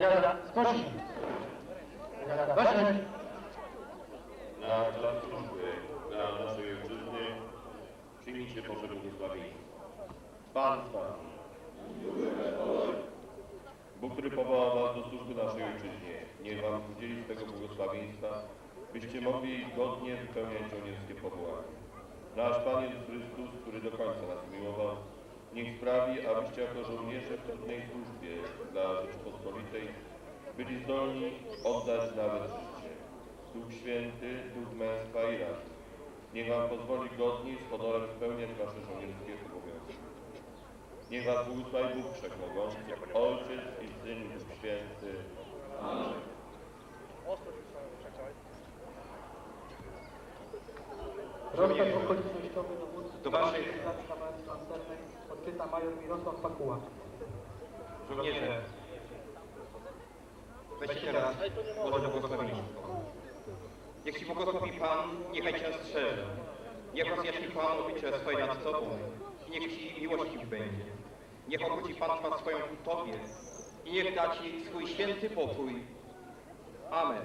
Brygada Waszek. na czas służby dla naszej ojczyzny przyjmijcie proszę błogosławieństwo. Pan z Wami. Bóg, który powołał Was do służby naszej ojczyźnie, niech Wam udzieli tego błogosławieństwa, byście mogli godnie wypełniać żołnierskie powołanie. Nasz Pan Jezus Chrystus, który do końca nas miłował, niech sprawi, abyście jako żołnierze w trudnej służbie dla Rzeczypospolitej byli zdolni oddać nawet życie. Duch Święty, Duch męstwa i rad. Niech Wam pozwoli godnie i z honorem spełniać Wasze żołnierskie obowiązki. Niech Was błogosławi Bóg Wszechmogący, Ojciec i Syn i Duch Święty. Rozkaz okolicznościowy dowódcy Do waszej- Odczyta major Mirosław Pakuła. Żołnierze, weźcie teraz Boże błogosławieństwo. Niech Ci błogosławi Pan, niechaj Cię strzeże. Niech rozjaśni Pan oblicze swoje nad Tobą i niech Ci miłościw będzie. Niech obróci Pan twarz swoją ku Tobie i niech da Ci swój święty pokój. Amen.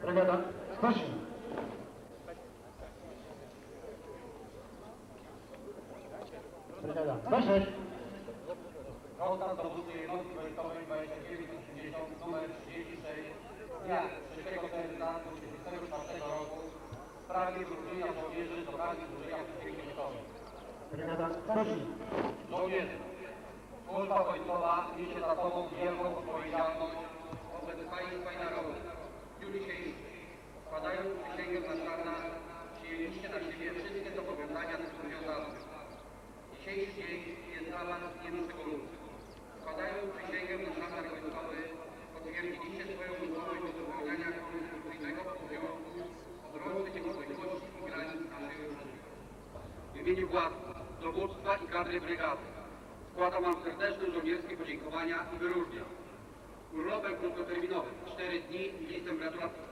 Brygada Skoczyn. Waszek. Rozkaz dowódcy jednostki wojskowej 2980 numer 36 dnia 3 czerwca 2024 roku w sprawie wyróżnienia żołnierzy z okazji złożenia przysięgi wojskowej. Brygada Skoczyn. Żołnierze, służba wojskowa niesie za sobą wielką odpowiedzialność wobec państwa i narodu. W dniu dzisiejszym, składając przysięgę na czarna, przyjęliście na siebie wszystkie zobowiązania z tym Dzisiejszy dzień jest Was nieszczególny. Składając przysięgę na szatach wojskowy, potwierdziliście swoją gotowość do wypełniania konstytucyjnego obowiązku obrony niepodległości i granic naszej ojczyzny. W imieniu władz, dowództwa i kadry brygady składam Wam serdeczne żołnierskie podziękowania i wyróżniam. Urlopem krótkoterminowym 4 dni i listem gratulacji.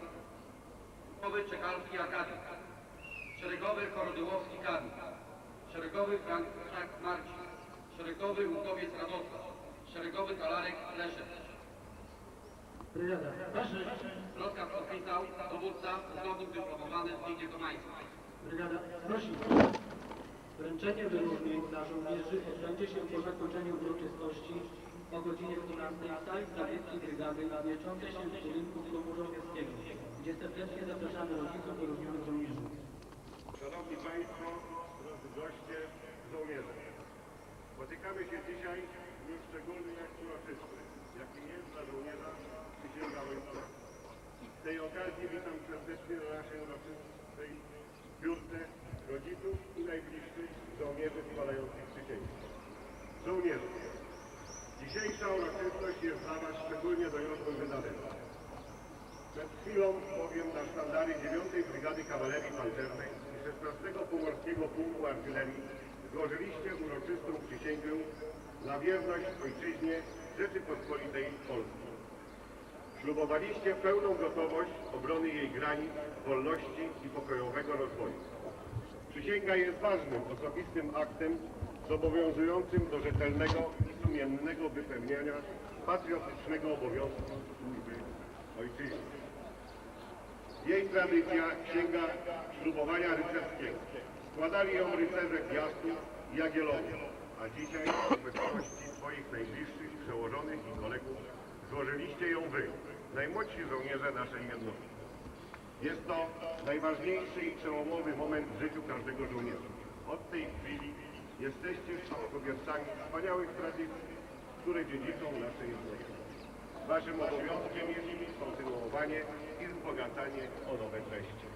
Szeregowy Czekalski Arkadiusz, szeregowy Korodyłowski Kamil, szeregowy Frank Frank Marcin, szeregowy Łukowiec Radosław, szeregowy Talarek Leszek. Rozkaz podpisał dowódca pułkownik dyplomowany Zbigniew Domański. Brygada Skoczyn. Wręczenie wyróżnień dla żołnierzy odbędzie się po zakończeniu uroczystości o godzinie 12 w sali krawieckiej brygady mieczącej się w budynku klubu żołnierskiego, gdzie serdecznie zapraszamy rodziców wyróżnionych żołnierzy. Szanowni Państwo, goście, żołnierze. Spotykamy się dzisiaj w dniu szczególnym jak uroczysty, jakim jest dla żołnierza przysięga wojskowa. Z tej okazji witam serdecznie na naszej uroczystej zbiórce rodziców i najbliższych żołnierzy składających przysięgę. Żołnierze, dzisiejsza uroczystość jest dla Was szczególnie doniosłym wydarzeniem. Przed chwilą bowiem na sztandary 9 Brygady Kawalerii Pancernej 16 Pomorskiego Pułku Artylerii złożyliście uroczystą przysięgę na wierność Ojczyźnie Rzeczypospolitej Polskiej. Ślubowaliście pełną gotowość obrony jej granic, wolności i pokojowego rozwoju. Przysięga jest ważnym, osobistym aktem zobowiązującym do rzetelnego i sumiennego wypełniania patriotycznego obowiązku służby ojczyźnie. Jej tradycja sięga ślubowania rycerskiego. Składali ją rycerze Piastów i Jagiellonia, a dzisiaj w obecności swoich najbliższych, przełożonych i kolegów złożyliście ją wy, najmłodsi żołnierze naszej jednostki. Jest to najważniejszy i przełomowy moment w życiu każdego żołnierza. Od tej chwili jesteście spadkobiercami wspaniałych tradycji, które dziedziczą nasze jednostki. Waszym obowiązkiem jest kontynuowanie i wzbogacanie o nowe treści.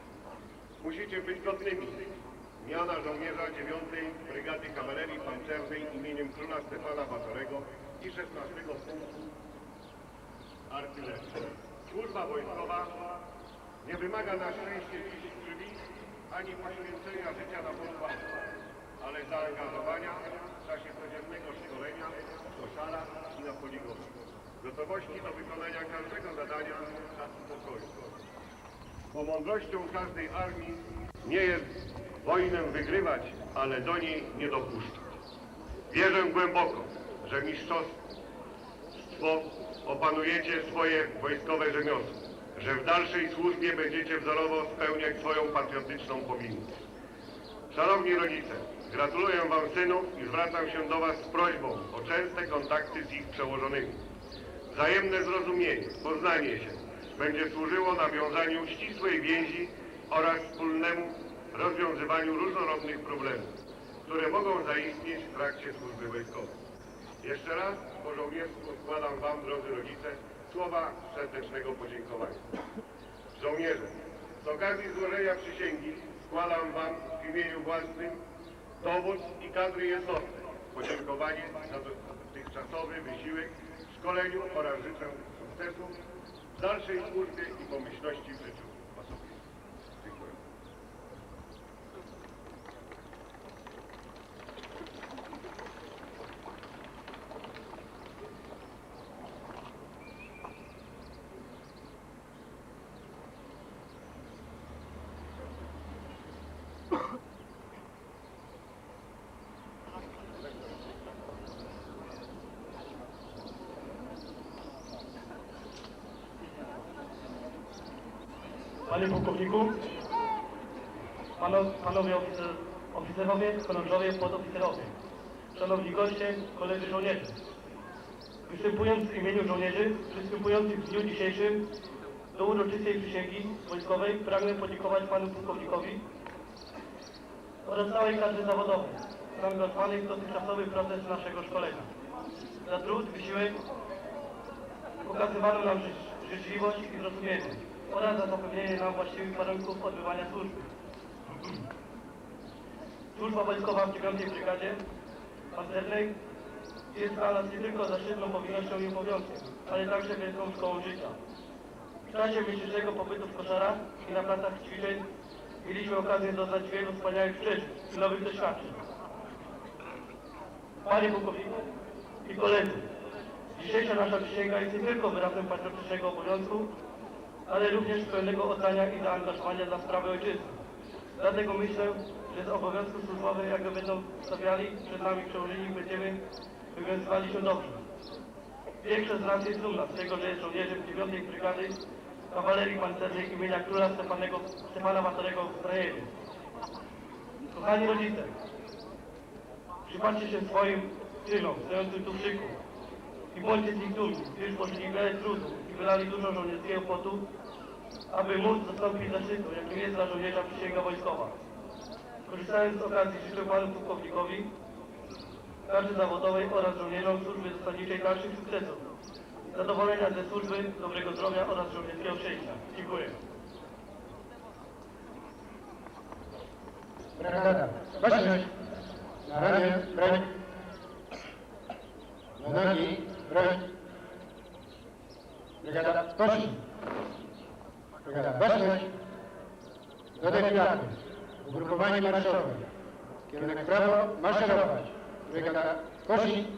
Musicie być godnymi miana żołnierza 9 Brygady Kawalerii Pancernej imieniem króla Stefana Batorego i 16 Pułku Artylerii. Służba wojskowa nie wymaga na szczęście dziś krwi ani poświęcenia życia na podwórku, ale zaangażowania w czasie codziennego szkolenia w koszarach i na poligonie. Gotowości do wykonania każdego zadania w czasu pokoju. Bo mądrością każdej armii nie jest wojnę wygrywać, ale do niej nie dopuszczać. Wierzę głęboko, że mistrzostwo opanujecie swoje wojskowe rzemiosło, że w dalszej służbie będziecie wzorowo spełniać swoją patriotyczną powinność. Szanowni rodzice, gratuluję Wam synów i zwracam się do Was z prośbą o częste kontakty z ich przełożonymi. Wzajemne zrozumienie, poznanie się będzie służyło nawiązaniu ścisłej więzi oraz wspólnemu rozwiązywaniu różnorodnych problemów, które mogą zaistnieć w trakcie służby wojskowej. Jeszcze raz po żołniersku składam Wam, drodzy rodzice, słowa serdecznego podziękowania. Żołnierze, z okazji złożenia przysięgi składam Wam w imieniu własnym dowód i kadry jednostki podziękowanie za dotychczasowy wysiłek szkoleniu oraz życzę sukcesów w dalszej służbie i pomyślności w życiu osobistym. Dziękuję. Panie pułkowniku, pano, panowie oficer, oficerowie, chorążowie, podoficerowie, szanowni goście, koledzy żołnierze. Występując w imieniu żołnierzy przystępujących w dniu dzisiejszym do uroczystej przysięgi wojskowej pragnę podziękować panu pułkownikowi oraz całej kadrze zawodowej zaangażowanej w dotychczasowy proces naszego szkolenia. Za trud, wysiłek, pokazywano nam życz- życzliwość i zrozumienie oraz za zapewnienie nam właściwych warunków odbywania służby. Służba wojskowa w 9 Brygadzie Pancernej jest dla nas nie tylko zaszczytną powinnością i obowiązkiem, ale także wielką szkołą życia. W czasie miesięcznego pobytu w koszarach i na placach ćwiczeń mieliśmy okazję doznać wielu wspaniałych przeżyć i nowych doświadczeń. Panie pułkowniku i koledzy, dzisiejsza nasza przysięga jest nie tylko wyrazem patriotycznego obowiązku, ale również pełnego oddania i zaangażowania dla sprawy ojczyzny. Dlatego myślę, że z obowiązków służbowych, jakie będą stawiali przed nami przełożeni, będziemy wywiązywali się dobrze. Większość z nas jest dumna z tego, że jest żołnierzem 9 Brygady Kawalerii Pancernej imienia Króla Stefanego, Stefana Batorego w Strajewie. Kochani rodzice, przypatrzcie się swoim synom stojącym tu w szyku i bądźcie z nich dumni, gdyż poszli wiele trudu i wylali dużo żołnierskiego potu, aby móc dostąpić zaszczytu, jakim jest dla żołnierza przysięga wojskowa. Korzystając z okazji życzę panu pułkownikowi, kadrze zawodowej oraz żołnierzom służby zasadniczej dalszych sukcesów, zadowolenia ze służby, dobrego zdrowia oraz żołnierskiego szczęścia. Dziękuję. Na ramię, broń. Na nogi, broń. Brygada. Pocznij. Brygada. Baczność. Do defilaty. Ugrupowanie marszowe. Kierunek prawo, maszerować. Brygada. Pocznij.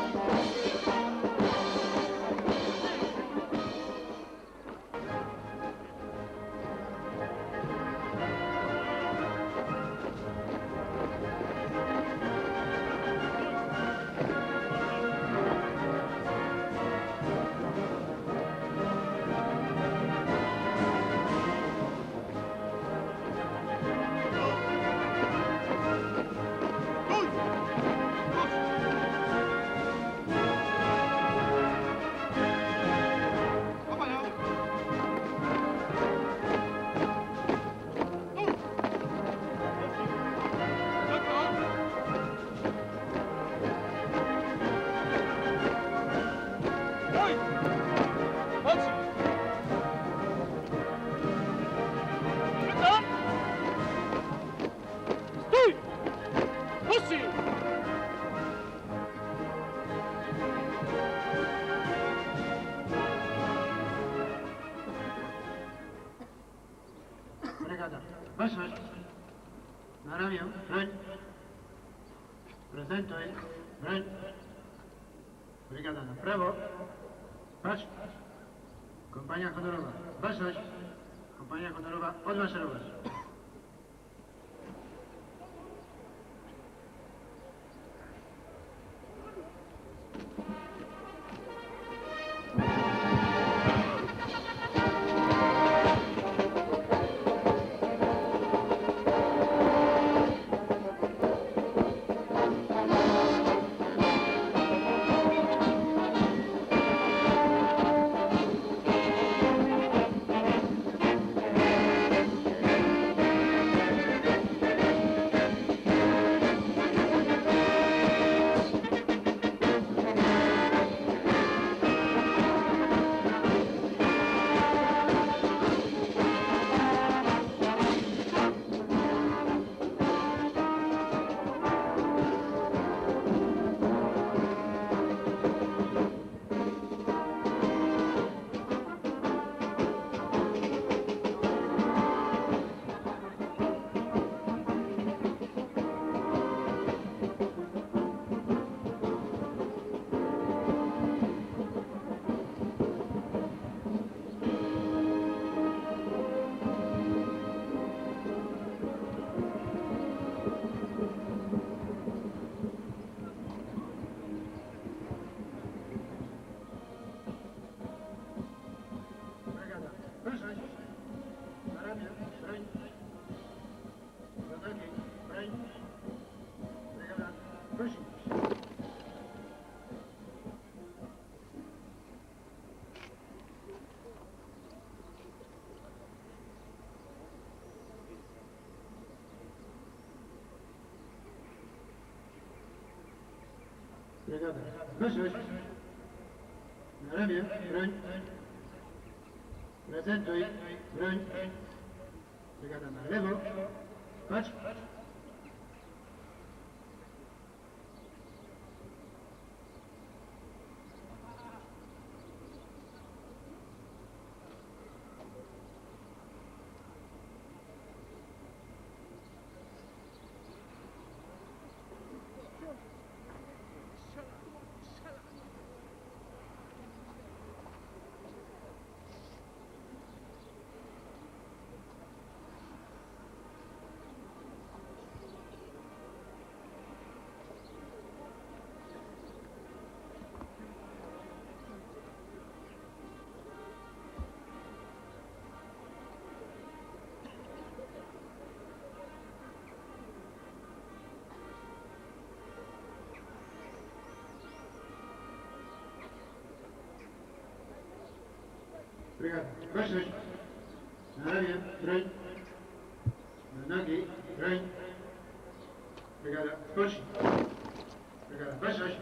Brygada. Baczność. Na ramię. Broń. Prezentuj. Broń. Brygada na prawo. Patrz. Kompania honorowa. Baczność. Kompania honorowa. Odmaszerować. Brygada. Baczność. Na ramię. Broń. Prezentuj. Broń. Brygada na lewo. Patrz. Brygada. Baczność. Na ramię. Broń. Na nogi. Broń. Brygada. Spocznij. Brygada. Baczność.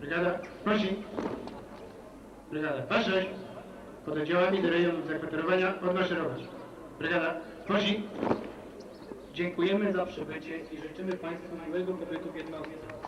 Brygada. Spocznij. Brygada. Baczność. Pod oddziałami do rejonu zakwaterowania odmaszerować. Brygada. Spocznij. Dziękujemy za przybycie i życzymy Państwu miłego pobytu w jednostce.